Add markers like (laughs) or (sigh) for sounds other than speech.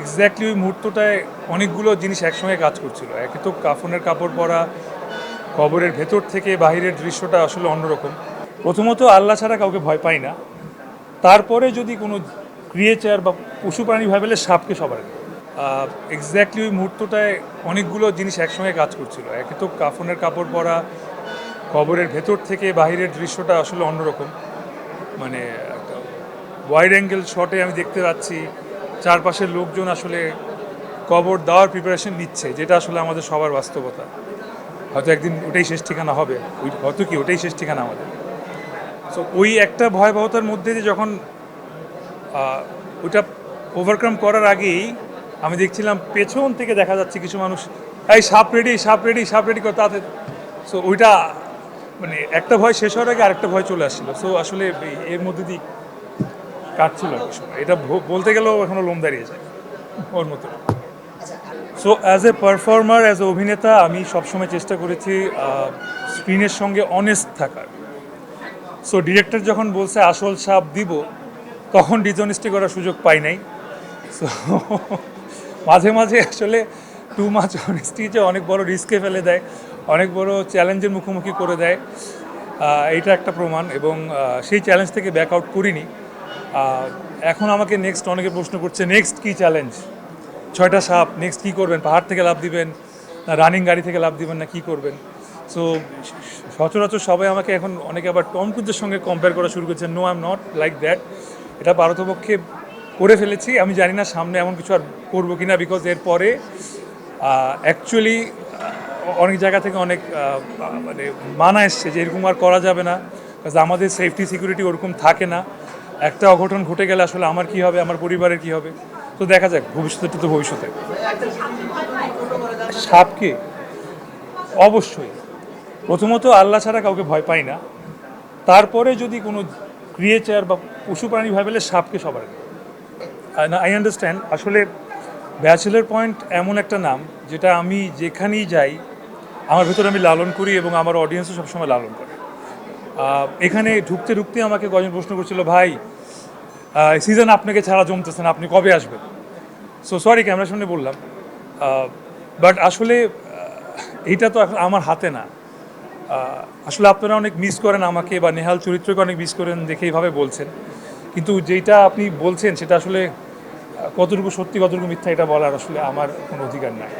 Exactly ওই মুহূর্তটায় অনেকগুলো জিনিস একসঙ্গে কাজ করছিল। একে তো কাফনের কাপড় পরা, কবরের ভেতর থেকে বাহিরের দৃশ্যটা আসলে অন্যরকম। প্রথমত আল্লাহ ছাড়া কাউকে ভয় পাই না। তারপরে যদি কোনো ক্রিয়েচার বা পশু প্রাণী ভয় পেলে সাপকে সবার এক্স্যাক্টলি ওই মুহূর্তটায় অনেকগুলো জিনিস একসঙ্গে কাজ করছিল। একে তো কাফনের কাপড় পরা, কবরের ভেতর থেকে বাহিরের দৃশ্যটা আসলে অন্যরকম। মানে ওয়াইড অ্যাঙ্গেল শটে আমি দেখতে পাচ্ছি। চারপাশের লোকজন আসলে কবর দেওয়ার প্রিপারেশন নিচ্ছে, যেটা আসলে আমাদের সবার বাস্তবতা। হয়তো একদিন ওটাই শেষ ঠিকানা হবে, ওই হয়তো কি ওটাই শেষ ঠিকানা আমাদের। সো ওই একটা ভয়াবহতার মধ্যে দিয়ে যখন ওইটা ওভারকাম করার আগেই আমি দেখছিলাম পেছন থেকে দেখা যাচ্ছে কিছু মানুষ, এই সাপ রেডি সাপ রেডি সাপ রেডি করে তাতে সো ওইটা মানে একটা ভয় শেষ হওয়ার আগে আরেকটা ভয় চলে আসছিল। সো আসলে এর মধ্যে দিয়ে কাটছিল এটা বলতে গেলেও এখনও লোম দাঁড়িয়ে যায়, ওর মতো। So as a performer as a অভিনেতা, আমি সবসময় চেষ্টা করেছি স্ক্রিনের সঙ্গে অনেস্ট থাকার। সো ডিরেক্টর যখন বলছে, আসল সাপ দিব, তখন ডিজনেস্টি করার সুযোগ পাই নাই। সো (laughs) মাঝে মাঝে আসলে টু মাছ অনেস্টি যে অনেক বড় রিস্কে ফেলে দেয়, অনেক বড় চ্যালেঞ্জের মুখোমুখি করে দেয়। এইটা একটা প্রমাণ এবং সেই চ্যালেঞ্জ থেকে ব্যাক আউট করিনি। এখন আমাকে নেক্সট অনেকে প্রশ্ন করছে নেক্সট কী চ্যালেঞ্জ ছয়টা সাপ নেক্সট কী করবেন? পাহাড় থেকে লাভ দিবেন, না রানিং গাড়ি থেকে লাভ দিবেন, না কি করবেন? সো সচরাচর সবাই আমাকে এখন অনেকে আবার টম ক্রুজের সঙ্গে কম্পেয়ার করা শুরু করেছে no I am not like that এটা পারতপক্ষে করে ফেলেছি। আমি জানি না সামনে এমন কিছু আর করব কিনা বিকজ এরপরে অ্যাকচুয়ালি অনেক জায়গা থেকে অনেক মানে মানা এসছে যে এরকম আর করা যাবে না আমাদের সেফটি সিকিউরিটি ওরকম থাকে না। একটা অঘটন ঘটে গেলে আসলে আমার কি হবে, আমার পরিবারের কি হবে? তো দেখা যাক, ভবিষ্যতে তো ভবিষ্যতে। সাপকে অবশ্যই। প্রথমত আল্লাহ ছাড়া কাউকে ভয় পাই না। তারপরে যদি কোনো ক্রিয়েচার বা পশু প্রাণী ভয় পেলে সাপকে সবার আই আন্ডারস্ট্যান্ড আসলে ব্যাচেলার পয়েন্ট এমন একটা নাম, যেটা আমি যেখানেই যাই, আমার ভেতরে আমি লালন করি এবং আমার অডিয়েন্সও সবসময় লালন করে। এখানে ঢুকতে ঢুকতে আমাকে কজন প্রশ্ন করছিল, ভাই সিজন আপনাকে ছাড়া জমতেছে না, আপনি কবে আসবেন? সো সরি ক্যামেরার সামনে বললাম। বাট আসলে এইটা তো এখন আমার হাতে না। আসলে আপনারা অনেক মিস করেন আমাকে বা নেহাল চরিত্রকে অনেক মিস করেন দেখে এইভাবে বলছেন। কিন্তু যেটা আপনি বলছেন, সেটা আসলে কতটুকু সত্যি, কতটুকু মিথ্যা, এটা বলার আসলে আমার কোনো অধিকার নাই।